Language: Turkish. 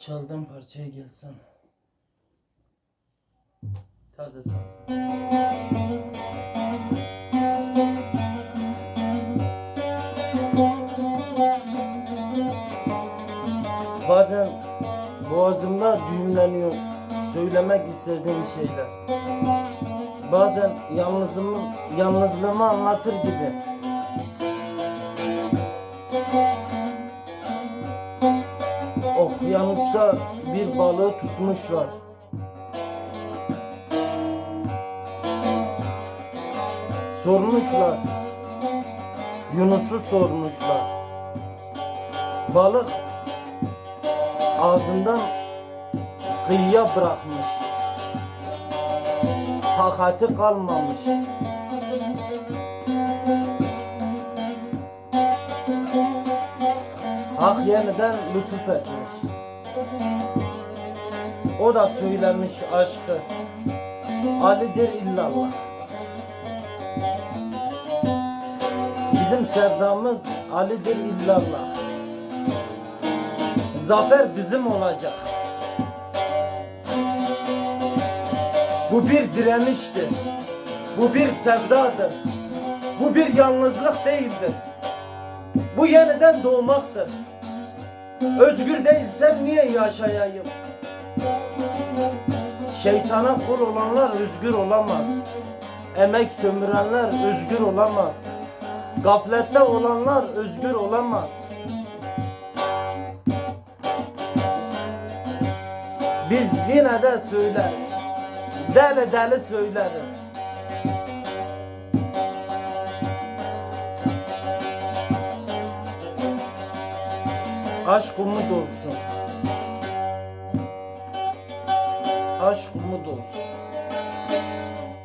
çaldığım parçaya gelsen. Tadı. Bazen boğazımda düğümleniyor söylemek istediğim şeyler. Bazen yalnızımı, yalnızlığımı anlatır gibi. Okyanusta bir balığı tutmuşlar. Sormuşlar. Yunus'u sormuşlar. Balık ağzından kıyıya bırakmış. Takati kalmamış. Hak yeniden lütuf etmiş. O da söylemiş aşkı. Ali'dir illallah. Bizim sevdamız Ali'dir illallah. Zafer bizim olacak. Bu bir direniştir. Bu bir sevdadır. Bu bir yalnızlık değildir. Bu yeniden doğmaktır. Özgür değilsem niye yaşayayım? Şeytana kul olanlar özgür olamaz. Emek sömürenler özgür olamaz. Gaflette olanlar özgür olamaz. Biz yine de söyleriz. Deli deli söyleriz. Aşk umut olsun. Aşk umut olsun.